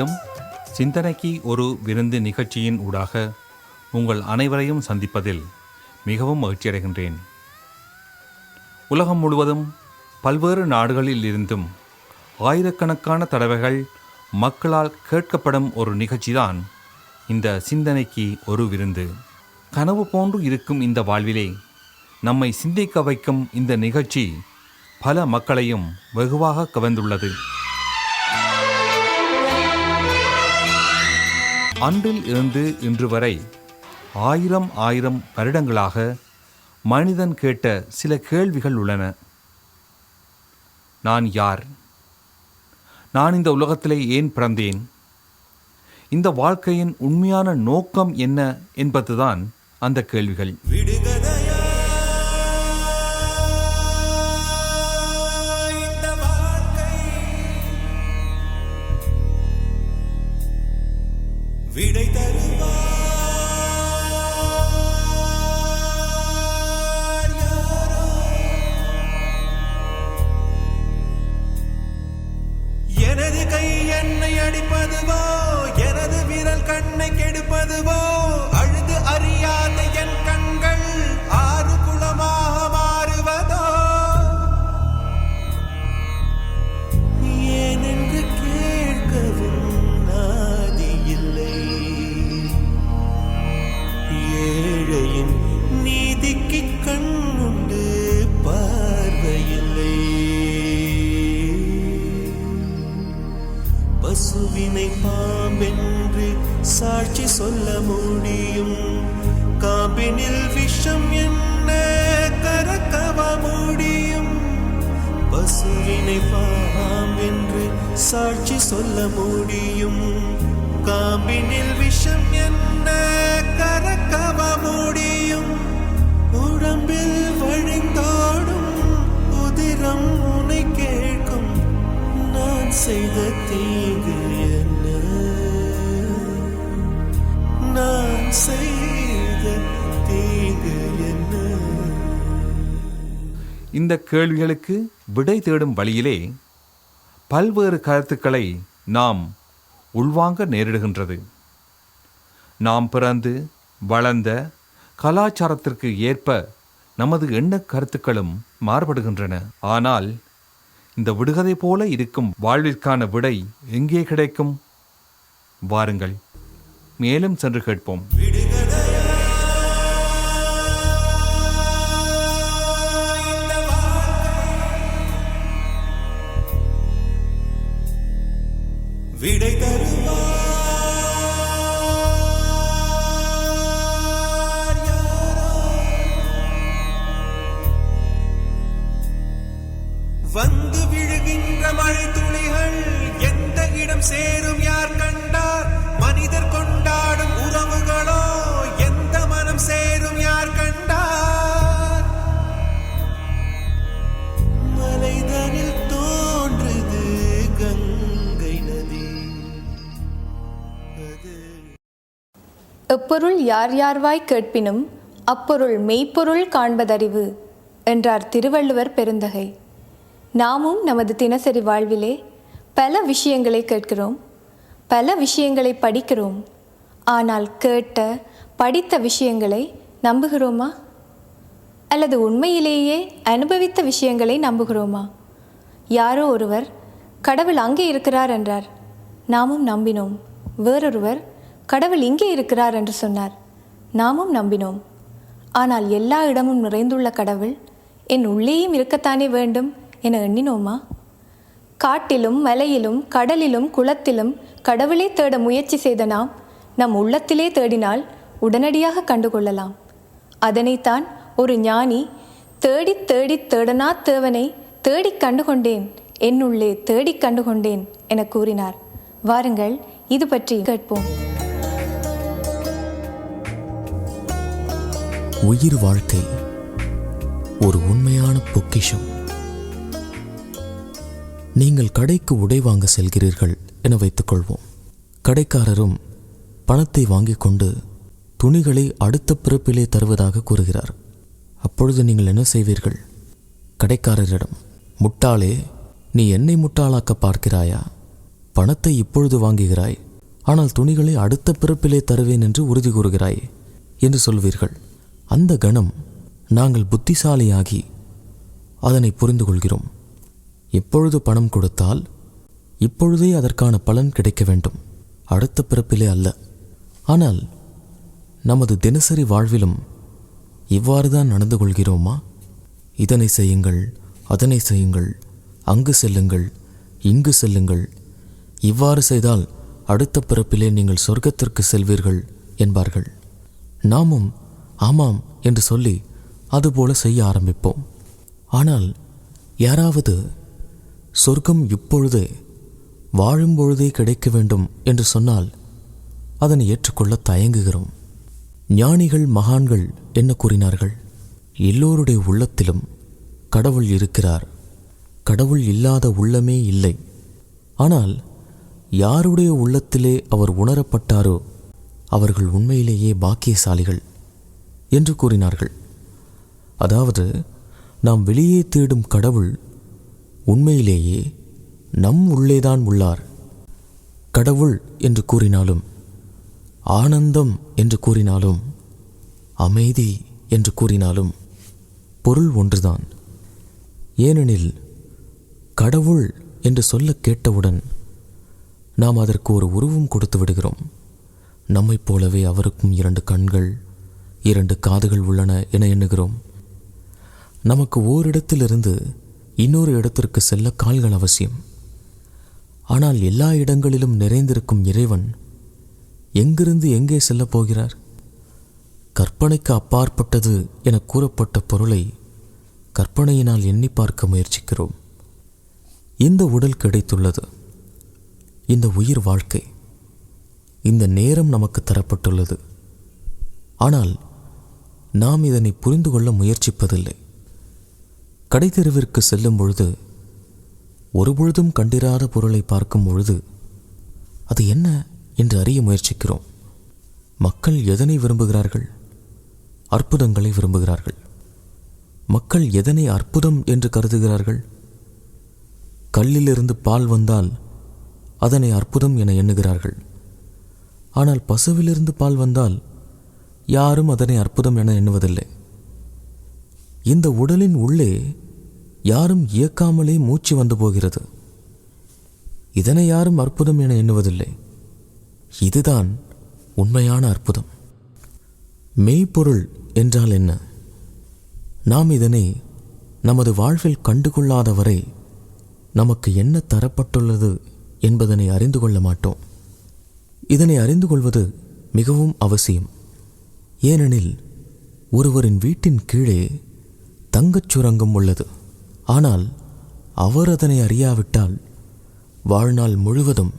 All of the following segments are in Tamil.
மீண்டும் சிந்தனைக்கு ஒரு விருந்து நிகழ்ச்சியின் ஊடாக உங்கள் அனைவரையும் சந்திப்பதில் மிகவும் மகிழ்ச்சியடைகின்றேன். உலகம் முழுவதும் பல்வேறு நாடுகளில் இருந்தும் ஆயிரக்கணக்கான தடவைகள் மக்களால் கேட்கப்படும் ஒரு நிகழ்ச்சிதான் இந்த சிந்தனைக்கு ஒரு விருந்து. கனவு போன்று இருக்கும் இந்த வாழ்விலே நம்மை சிந்திக்க வைக்கும் இந்த நிகழ்ச்சி பல மக்களையும் வெகுவாக கவர்ந்துள்ளது. அன்றில் இருந்து இன்று வரை ஆயிரம் ஆயிரம் வருடங்களாக மனிதன் கேட்ட சில கேள்விகள் உள்ளன. நான் யார்? நான் இந்த உலகத்திலே ஏன் பிறந்தேன்? இந்த வாழ்க்கையின் உண்மையான நோக்கம் என்ன என்பதுதான் அந்த கேள்விகள். என்னை அடிப்பதுவோ எனது விரல் கண்ணை கெடுப்பதுவோ பசுவினை பாம்பென்று சாட்சி சொல்ல முடியும். காபினில் விஷம் என்ன கறக்கவ முடியும்? பசுவினை பாம்பென்று சாட்சி சொல்ல முடியும். காபினில் விஷம் என்ன இந்த கேள்விகளுக்கு விடை தேடும் வழியிலே பல்வேறு கருத்துக்களை நாம் உள்வாங்க நேரிடுகின்றது. நாம் பிறந்து வளர்ந்த கலாச்சாரத்திற்கு ஏற்ப நமது எண்ண கருத்துக்களும் மாறுபடுகின்றன. ஆனால் இந்த விடுகதை போல இருக்கும் வாழ்விற்கான விடை எங்கே கிடைக்கும்? வாருங்கள். மேலும் சென்று கேட்போம். விடை தருவார் யாரோ? வந்து எப்பொருள் யார் யார்வாய் கேட்பினும் அப்பொருள் மெய்ப்பொருள் காண்பதறிவு என்றார் திருவள்ளுவர் பெருந்தகை. நாமும் நமது தினசரி வாழ்விலே பல விஷயங்களை கேட்கிறோம் பல விஷயங்களை படிக்கிறோம். ஆனால் கேட்ட படித்த விஷயங்களை நம்புகிறோமா? அல்லது உண்மையிலேயே அனுபவித்த விஷயங்களை நம்புகிறோமா? யாரோ ஒருவர் கடவுள் அங்கே இருக்கிறார் என்றார். நாமும் நம்பினோம். வேறொருவர் கடவுள் இங்கே இருக்கிறார் என்று சொன்னார். நாமும் நம்பினோம். ஆனால் எல்லா இடமும் நிறைந்துள்ள கடவுள் என் உள்ளேயும் இருக்கத்தானே வேண்டும் என எண்ணினோமா? காட்டிலும் மலையிலும் கடலிலும் குளத்திலும் கடவுளே தேட முயற்சி செய்த நாம் நம் உள்ளத்திலே தேடினால் உடனடியாக கண்டுகொள்ளலாம். அதனைத்தான் ஒரு ஞானி தேடித் தேடித் தேடனா தேவனை தேடிக் கண்டுகொண்டேன் என்னுள்ளே தேடிக் கண்டுகொண்டேன் என கூறினார். வாருங்கள் இது பற்றி கேட்போம். உயிர் வாழ்க்கை ஒரு உண்மையான பொக்கிஷம். நீங்கள் கடைக்கு உடை வாங்க செல்கிறீர்கள் என வைத்துக்கொள்வோம். கடைக்காரரும் பணத்தை வாங்கிக் கொண்டு துணிகளை அடுத்த பிறப்பிலே தருவதாக கூறுகிறார். அப்பொழுது நீங்கள் என்ன செய்வீர்கள்? கடைக்காரரிடம் முட்டாளே நீ என்னை முட்டாளாக்க பார்க்கிறாயா? பணத்தை இப்பொழுது வாங்குகிறாய். ஆனால் துணிகளை அடுத்த பிறப்பிலே தருவேன் என்று உறுதி கூறுகிறாய் என்று சொல்வீர்கள். அந்த கணம் நாங்கள் புத்திசாலியாகி அதனை புரிந்து கொள்கிறோம் எப்பொழுது பணம் கொடுத்தால் இப்பொழுதே அதற்கான பலன் கிடைக்க வேண்டும். அடுத்த பிறப்பிலே அல்ல. ஆனால் நமது தினசரி வாழ்விலும் இவ்வாறு தான் நடந்து கொள்கிறோமா இதனை செய்யுங்கள் அதனை செய்யுங்கள் அங்கு செல்லுங்கள் இங்கு செல்லுங்கள். இவ்வாறு செய்தால் அடுத்த பிறப்பிலே நீங்கள் சொர்க்கத்திற்கு செல்வீர்கள் என்பார்கள். நாமும் ஆமாம் என்று சொல்லி அதுபோல செய்ய ஆரம்பிப்போம். ஆனால் யாராவது சொர்க்கம் இப்பொழுதே வாழும் பொழுதே கிடைக்க வேண்டும் என்று சொன்னால் அதனை ஏற்றுக்கொள்ள தயங்குகிறோம். ஞானிகள் மகான்கள் என்ன கூறினார்கள்? எல்லோருடைய உள்ளத்திலும் கடவுள் இருக்கிறார். கடவுள் இல்லாத உள்ளமே இல்லை. ஆனால் யாருடைய உள்ளத்திலே அவர் உணரப்பட்டாரோ அவர்கள் உண்மையிலேயே பாக்கியசாலிகள். என்று கூறினார்கள். அதாவது நாம் வெளியே தேடும் கடவுள் உண்மையிலேயே நம் உள்ளேதான் உள்ளார். கடவுள் என்று கூறினாலும் ஆனந்தம் என்று கூறினாலும் அமைதி என்று கூறினாலும் பொருள் ஒன்றுதான். ஏனெனில் கடவுள் என்று சொல்ல கேட்டவுடன் நாம் அதற்கு ஒரு உருவம் கொடுத்து விடுகிறோம். நம்மைப் போலவே அவருக்கும் இரண்டு கண்கள் இரண்டு காதுகள் உள்ளன என எண்ணுகிறோம். நமக்கு ஓரிடத்திலிருந்து இன்னொரு இடத்திற்கு செல்ல கால்கள் அவசியம். ஆனால் எல்லா இடங்களிலும் நிறைந்திருக்கும் இறைவன் எங்கிருந்து எங்கே செல்லப் போகிறார்? கற்பனைக்கு அப்பாற்பட்டது என கூறப்பட்ட பொருளை கற்பனையினால் எண்ணி பார்க்க முயற்சிக்கிறோம். இந்த உடல் கிடைத்துள்ளது. இந்த உயிர் வாழ்க்கை. இந்த நேரம் நமக்கு தரப்பட்டுள்ளது. ஆனால் நாம் இதனை புரிந்து கொள்ள முயற்சிப்பதில்லை. கடைத்தெருவிற்கு செல்லும் பொழுது ஒருபொழுதும் கண்டிராத பொருளை பார்க்கும் பொழுது அது என்ன என்று அறிய முயற்சிக்கிறோம். மக்கள் எதனை விரும்புகிறார்கள்? அற்புதங்களை விரும்புகிறார்கள். மக்கள் எதனை அற்புதம் என்று கருதுகிறார்கள்? கல்லிலிருந்து பால் வந்தால் அதனை அற்புதம் என எண்ணுகிறார்கள். ஆனால் பசுவிலிருந்து பால் வந்தால் யாரும் அதனை அற்புதம் என எண்ணுவதில்லை. இந்த உடலின் உள்ளே யாரும் இயக்காமலே மூச்சு வந்து போகிறது. இதனை யாரும் அற்புதம் என எண்ணுவதில்லை. இதுதான் உண்மையான அற்புதம். மெய்ப்பொருள் என்றால் என்ன? நாம் இதனை நமது வாழ்வில் கண்டுகொள்ளாத வரை நமக்கு என்ன தரப்பட்டுள்ளது என்பதனை அறிந்து கொள்ள மாட்டோம். இதனை அறிந்து கொள்வது மிகவும் அவசியம். ஏனெனில் ஒருவரின் வீட்டின் கீழே தங்கச் சுரங்கம் உள்ளது. ஆனால் அவர் அதனை அறியாவிட்டால் வாழ்நாள் முழுவதும்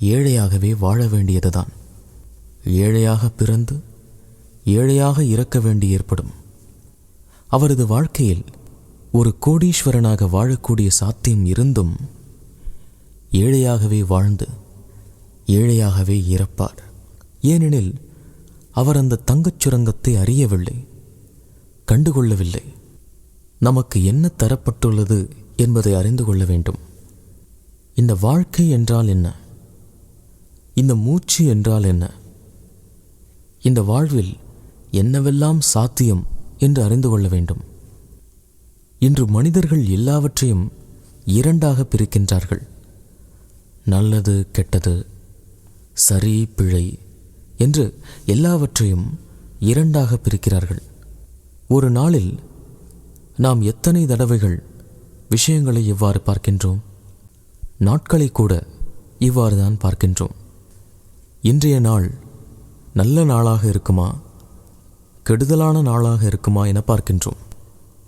ஏழையாகவே வாழ வேண்டியதுதான். ஏழையாக பிறந்து ஏழையாக இறக்க வேண்டி ஏற்படும். அவரது வாழ்க்கையில் ஒரு கோடீஸ்வரனாக வாழக்கூடிய சாத்தியம் இருந்தும் ஏழையாகவே வாழ்ந்து ஏழையாகவே இறப்பார். ஏனெனில் அவர் அந்த தங்கச் சுரங்கத்தை அறியவில்லை கண்டுகொள்ளவில்லை. நமக்கு என்ன தரப்பட்டுள்ளது என்பதை அறிந்து கொள்ள வேண்டும். இந்த வாழ்க்கை என்றால் என்ன? இந்த மூச்சு என்றால் என்ன? இந்த வாழ்வில் என்னவெல்லாம் சாத்தியம் என்று அறிந்து கொள்ள வேண்டும். இன்று மனிதர்கள் எல்லாவற்றையும் இரண்டாக பிரிக்கின்றார்கள். நல்லது கெட்டது சரி பிழை என்று எல்லாவற்றையும் இரண்டாக பிரிக்கிறார்கள். ஒரு நாளில் நாம் எத்தனை தடவைகள் விஷயங்களை இவ்வாறு பார்க்கின்றோம்? நாட்களை கூட இவ்வாறு தான் பார்க்கின்றோம். இன்றைய நாள் நல்ல நாளாக இருக்குமா? கெடுதலான நாளாக இருக்குமா என பார்க்கின்றோம்.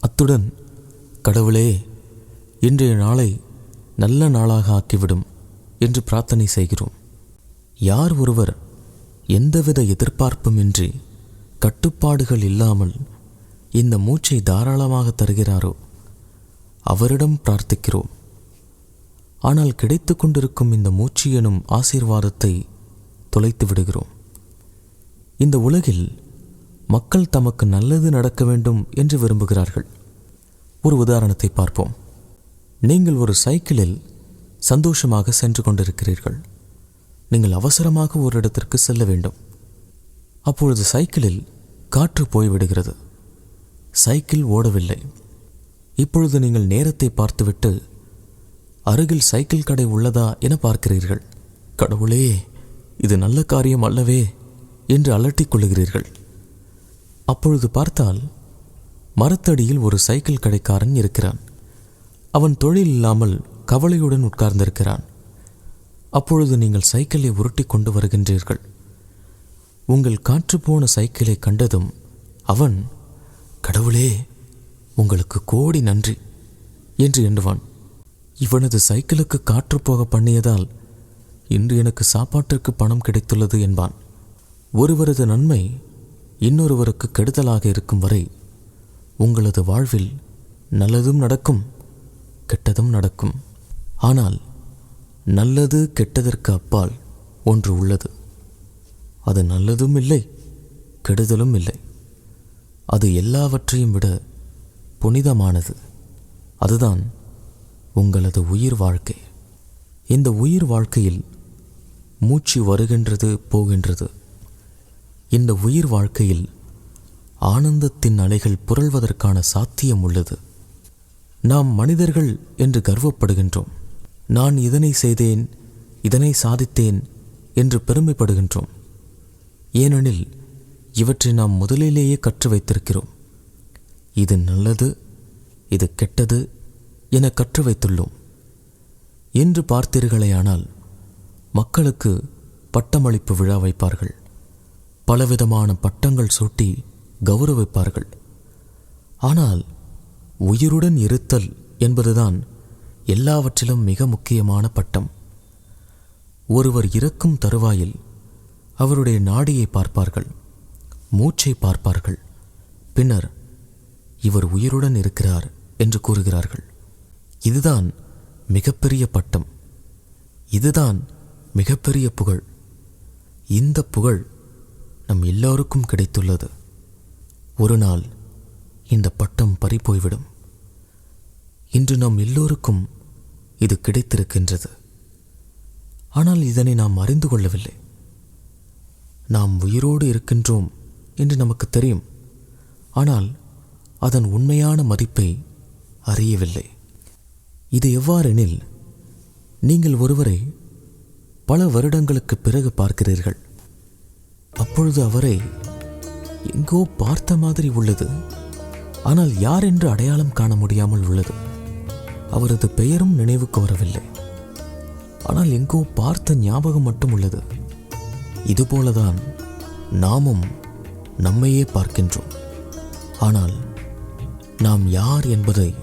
அத்துடன் கடவுளே இன்றைய நாளை நல்ல நாளாக ஆக்கிவிடும் என்று பிரார்த்தனை செய்கிறோம். யார் ஒருவர் எந்தவித எதிர்பார்ப்புமின்றி கட்டுப்பாடுகள் இல்லாமல் இந்த மூச்சை தாராளமாக தருகிறாரோ? அவரிடம் பிரார்த்திக்கிறோம். ஆனால் கிடைத்து கொண்டிருக்கும் இந்த மூச்சு எனும் ஆசீர்வாதத்தை தொலைத்து விடுகிறோம். இந்த உலகில் மக்கள் தமக்கு நல்லது நடக்க வேண்டும் என்று விரும்புகிறார்கள். ஒரு உதாரணத்தை பார்ப்போம். நீங்கள் ஒரு சைக்கிளில் சந்தோஷமாக சென்று கொண்டிருக்கிறீர்கள். நீங்கள் அவசரமாக ஒரு இடத்திற்கு செல்ல வேண்டும். அப்பொழுது சைக்கிளில் காற்று போய்விடுகிறது சைக்கிள் ஓடவில்லை. இப்பொழுது நீங்கள் நேரத்தை பார்த்துவிட்டு அருகில் சைக்கிள் கடை உள்ளதா என பார்க்கிறீர்கள். கடவுளே இது நல்ல காரியம் அல்லவே என்று அலட்டிக் கொள்ளுகிறீர்கள். அப்பொழுது பார்த்தால் மரத்தடியில் ஒரு சைக்கிள் கடைக்காரன் இருக்கிறான். அவன் தொழில் இல்லாமல் கவலையுடன் உட்கார்ந்திருக்கிறான். அப்பொழுது நீங்கள் சைக்கிளை உருட்டி கொண்டு வருகின்றீர்கள். உங்கள் காற்று போன சைக்கிளை கண்டதும் அவன் கடவுளே உங்களுக்கு கோடி நன்றி என்று எண்ணுவான். இவனது சைக்கிளுக்கு காற்று போக பண்ணியதால் இன்று எனக்கு சாப்பாட்டிற்கு பணம் கிடைத்துள்ளது என்பான். ஒருவரது நன்மை இன்னொருவருக்கு கெடுதலாக இருக்கும் வரை உங்களது வாழ்வில் நல்லதும் நடக்கும் கெட்டதும் நடக்கும். ஆனால் நல்லது கெட்டதற்கு அப்பால் ஒன்று உள்ளது. அது நல்லதும் இல்லை கெடுதலும் இல்லை. அது எல்லாவற்றையும் விட புனிதமானது. அதுதான் உங்களது உயிர் வாழ்க்கை. இந்த உயிர் வாழ்க்கையில் மூச்சு வருகின்றது போகின்றது. இந்த உயிர் வாழ்க்கையில் ஆனந்தத்தின் அலைகள் புரள்வதற்கான சாத்தியம் உள்ளது. நாம் மனிதர்கள் என்று கர்வப்படுகின்றோம். நான் இதனை செய்தேன் இதனை சாதித்தேன் என்று பெருமைப்படுகின்றோம். ஏனெனில் இவற்றை நாம் முதலிலேயே கற்று வைத்திருக்கிறோம். இது நல்லது இது கெட்டது என கற்று வைத்துள்ளோம். என்று பார்த்தீர்களேயானால் மக்களுக்கு பட்டமளிப்பு விழா வைப்பார்கள். பலவிதமான பட்டங்கள் சூட்டி கௌரவிப்பார்கள். ஆனால் உயிருடன் இருத்தல் என்பதுதான் எல்லாவற்றிலும் மிக முக்கியமான பட்டம். ஒருவர் இறக்கும் தருவாயில் அவருடைய நாடியை பார்ப்பார்கள் மூச்சை பார்ப்பார்கள். பின்னர் இவர் உயிருடன் இருக்கிறார் என்று கூறுகிறார்கள். இதுதான் மிகப்பெரிய பட்டம். இதுதான் மிகப்பெரிய புகழ். இந்த புகழ் நம் எல்லோருக்கும் கிடைத்துள்ளது. ஒரு நாள் இந்த பட்டம் பறிபோய்விடும். இன்று நம் எல்லோருக்கும் இது கிடைத்திருக்கின்றது. ஆனால் இதனை நாம் அறிந்து கொள்ளவில்லை. நாம் உயிரோடு இருக்கின்றோம் என்று நமக்கு தெரியும். ஆனால் அதன் உண்மையான மதிப்பை அறியவில்லை. இது எவ்வாறெனில் நீங்கள் ஒருவரை பல வருடங்களுக்கு பிறகு பார்க்கிறீர்கள். அப்பொழுது அவரை எங்கோ பார்த்த மாதிரி உள்ளது. ஆனால் யார் என்று அடையாளம் காண முடியாமல் உள்ளது. அவரது பெயரும் நினைவுக்கு வரவில்லை. ஆனால் எங்கோ பார்த்த ஞாபகம் மட்டும் உள்ளது. இதுபோலதான் நாமும் நம்மையே பார்க்கின்றோம். ஆனால் நாம் யார் என்பதை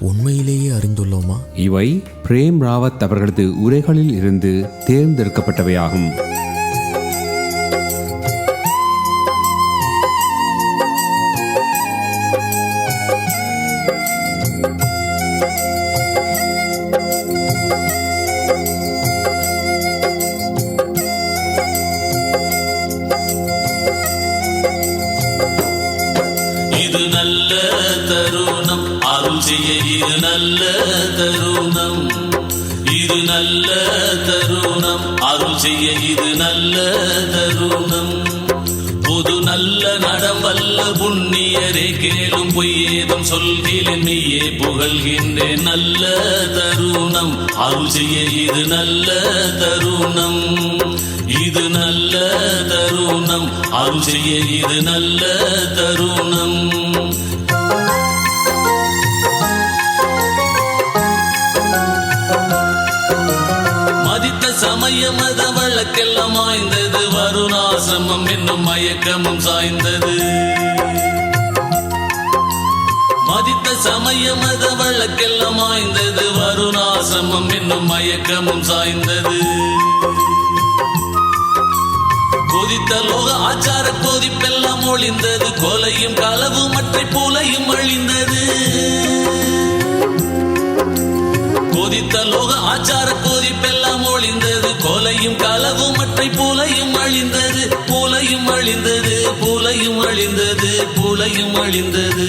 உண்மையிலேயே அறிந்துள்ளோமா? இவை பிரேம் ராவத் அவர்களது உரைகளில் இருந்து தேர்ந்தெடுக்கப்பட்டவையாகும். நல்ல தருணம். இது நல்ல தருணம். அருள் செய்ய இது நல்ல தருணம். பொது நல்ல நடவல்ல புண்ணியரே கேளும் பொய்யேதும் சொல்கிறேன் நீயே புகழ்கின்றேன். நல்ல தருணம். அருள் செய்ய இது நல்ல தருணம். இது நல்ல தருணம். அருள் செய்ய இது நல்ல தருணம். சமய மத வழக்கெல்லாம் ஆய்ந்தது வருணாசிரமம் என்னும் மயக்கமும் சாய்ந்தது. மதித்த சமய மத வழக்கெல்லாம் ஆய்ந்தது வருணாசிரமம் என்னும் மயக்கமும் சாய்ந்தது. கொதித்த லோக ஆச்சார கொதிப்பெல்லாம் ஒளிந்தது. கொலையும் களவு மற்ற போலையும் அழிந்தது. கொதித்த லோக ஆச்சார கொதிப்பெல்லாம் அழிந்தது.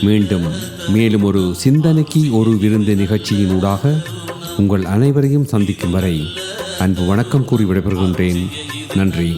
மீண்டும் மேலும் ஒரு சிந்தனைக்கு ஒரு விருந்து நிகழ்ச்சியினூடாக உங்கள் அனைவரையும் சந்திக்கும் வரை அன்பு வணக்கம் கூறி விடைபெறுகின்றேன். நன்றி.